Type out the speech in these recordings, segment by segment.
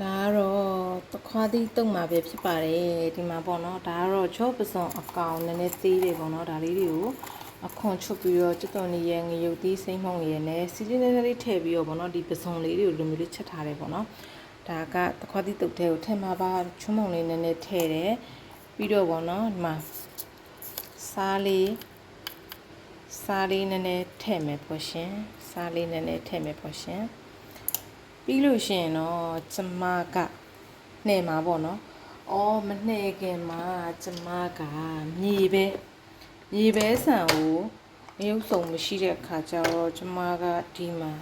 ဒါကတော့တခွားသီးတုံမှာပဲဖြစ်ပါတယ်ဒီမှာပေါ့နော်ဒါကတော့ချောပစုံအကောင်နည်းနည်းသေးတယ်ပေါ့နော်ဒါလေးတွေကိုအခွန်ချုပ်ပြီးတော့ကျွတ်တော်နေရငရုတ်သီးစိမ့်မှုန်ရယ်နဲ့စီလေးနည်းနည်းလေးထည့်ပြီးတော့ပေါ့နော်ဒီပစုံလေးတွေကိုလိုမျိုးလေးချက်ထားတယ်ပေါ့နော်ဒါကတခွားသီးတုတ်တဲ့ကိုထည့်မှာပါချွန်းမုံလေးနည်းနည်းထည့်တယ်ပြီးတော့ပေါ့နော်ဒီမှာစားလေးစားလေးနည်းနည်းထည့်မယ်ပေါ့ရှင်စားလေးနည်းနည်းထည့်မယ်ပေါ့ရှင် ပြီးလို့ရှိရင်တော့ကျမကနှဲ့မှာပေါ့နော်။အော်မနှဲ့ခင်မှာကျမကမြေပဲမြေပဲဆန်ကိုမရုပ်စုံမရှိတဲ့အခါကျတော့ကျမကဒီမှာ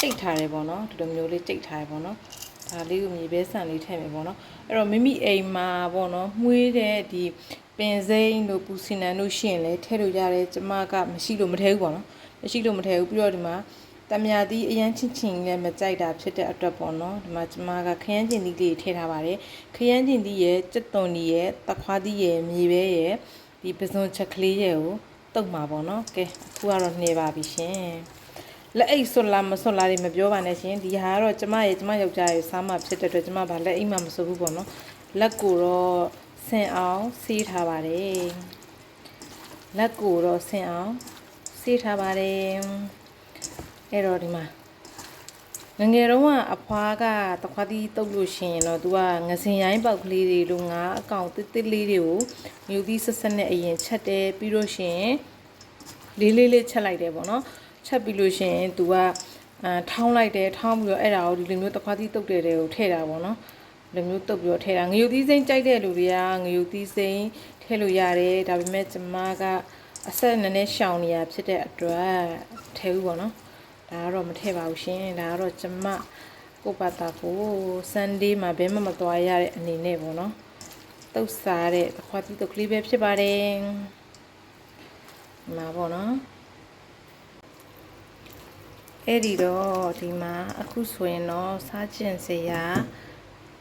တိတ်ထားတယ်ပေါ့နော်ဒီလိုမျိုးလေးတိတ်ထားတယ်ပေါ့နော်။ဒါလေးကိုမြေပဲဆန်လေးထည့်မယ်ပေါ့နော်။အဲ့တော့မိမိအိမ်မှာပေါ့နော်မှုေးတဲ့ဒီပင်စိမ့်တို့ပူစင်နန်တို့ရှိရင်လည်းထည့်လို့ရတယ်ကျမကမရှိလို့မထည့်ဘူးပေါ့နော်။မရှိလို့မထည့်ဘူးပြီးတော့ဒီမှာ တမယာသီးအရန်ချင်းချင်းလည်းမကြိုက်တာဖြစ်တဲ့အတွက်ပေါ့နော်ဒီမှာကျမကခရမ်းကျင်သီးလေးထည့်ထားပါတယ်ခရမ်းကျင်သီးရဲ့ကြက်သွန်ဒီရဲ့တခွားသီးရဲ့မြေပဲရဲ့ဒီပစုံချက်ကလေးရဲ့ကိုတုတ်မှာပေါ့နော်ကဲအခုကတော့နှေပါပြီရှင်လက်အိတ်ဆွလာမဆွလာတွေမပြောပါနဲ့ရှင်ဒီဟာကတော့ကျမရဲ့ကျမယောက်ျားရဲ့စားမှဖြစ်တဲ့အတွက်ကျမဗာလက်အိတ်မှမဆွဘူးပေါ့နော်လက်ကိုတော့ဆင်အောင်ဆေးထားပါတယ်လက်ကိုတော့ဆင်အောင်ဆေးထားပါတယ် အဲ့တော့ဒီမှာငငယ်တုန်းကအဖွားကတခွားတီးတုပ်လို့ရှိရင်တော့ तू ကငစင်ရိုင်းပေါက်ကလေးတွေလိုငါအကောင်တစ်တစ်လေးတွေကိုမြူသီးဆက်ဆက်နဲ့အရင်ချက်တယ်ပြီးလို့ရှိရင်လေးလေးလေးချက်လိုက်တယ်ပေါ့နော်ချက်ပြီးလို့ရှိရင် तू ကအာထောင်းလိုက်တယ်ထောင်းပြီးတော့အဲ့ဒါကိုဒီလိုမျိုးတခွားတီးတုပ်တဲ့တွေကိုထည့်တာပေါ့နော်ဒီလိုမျိုးတုပ်ပြီးတော့ထည့်တာငရုတ်သီးစိမ့်ကြိုက်တဲ့လူတွေကငရုတ်သီးစိမ့်ထည့်လို့ရတယ်ဒါပေမဲ့ကျမကအဆက်နည်းနည်းရှောင်နေရဖြစ်တဲ့အတွက်ထည့်ဘူးပေါ့နော် ဒါကတော့မထည့်ပါဘူးရှင်ဒါကတော့ကျမကိုပါတာကို Sunday မှာဘယ်မှမသွားရတဲ့အနေနဲ့ပေါ့နော်တုတ်စားတဲ့သခွားတီးတုတ်ကလေးပဲဖြစ်ပါတယ်ဒီမှာပေါ့နော်အဲ့ဒီတော့ဒီမှာအခုဆိုရင်တော့စားကျင်စရာ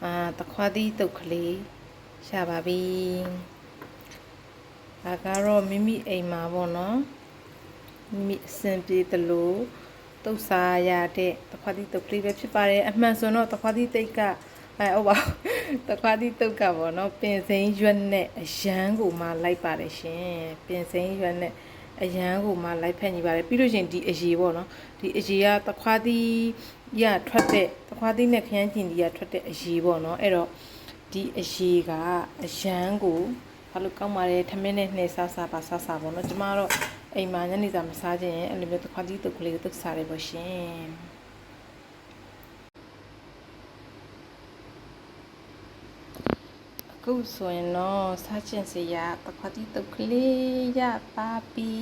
အာသခွားတီးတုတ်ကလေးရှာပါပြီဒါကတော့မိမိအိမ်မှာပေါ့နော်မိအဆင်ပြေသလို တုတ်စားရတဲ့တခွားတိတုတ်ကလေးပဲဖြစ်ပါတယ်အမှန်ဆိုတော့တခွားတိတိတ်ကအဲဟုတ်ပါဘူးတခွားတိတုတ်ကပေါ့နော်ပင်စိမ်းရွက်နဲ့အရန်ကိုမှလိုက်ပါတယ်ရှင်ပင်စိမ်းရွက်နဲ့အရန်ကိုမှလိုက်ဖက်ညီပါတယ်ပြီးလို့ရှရင်ဒီအရေပေါ့နော်ဒီအရေကတခွားတိရထွက်တဲ့တခွားတိနဲ့ခရမ်းကျင်ဒီရထွက်တဲ့အရေပေါ့နော်အဲ့တော့ဒီအရေကအရန်ကိုဘာလို့ကောင်းပါလဲထမင်းနဲ့နှဲစားစားပါစားစားပေါ့နော်ကျမတော့ အိမ်မှာညနေစာမစားခြင်းအဲ့လိုမျိုးတစ်ခွားကြီးတုပ်ကလေးကိုတုပ်စားရပါရှင်အခုဆိုရင်တော့စားခြင်းစရာတစ်ခွားကြီးတုပ်ကလေးရပါပြီ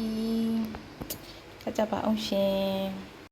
ခကြပါအောင်ရှင်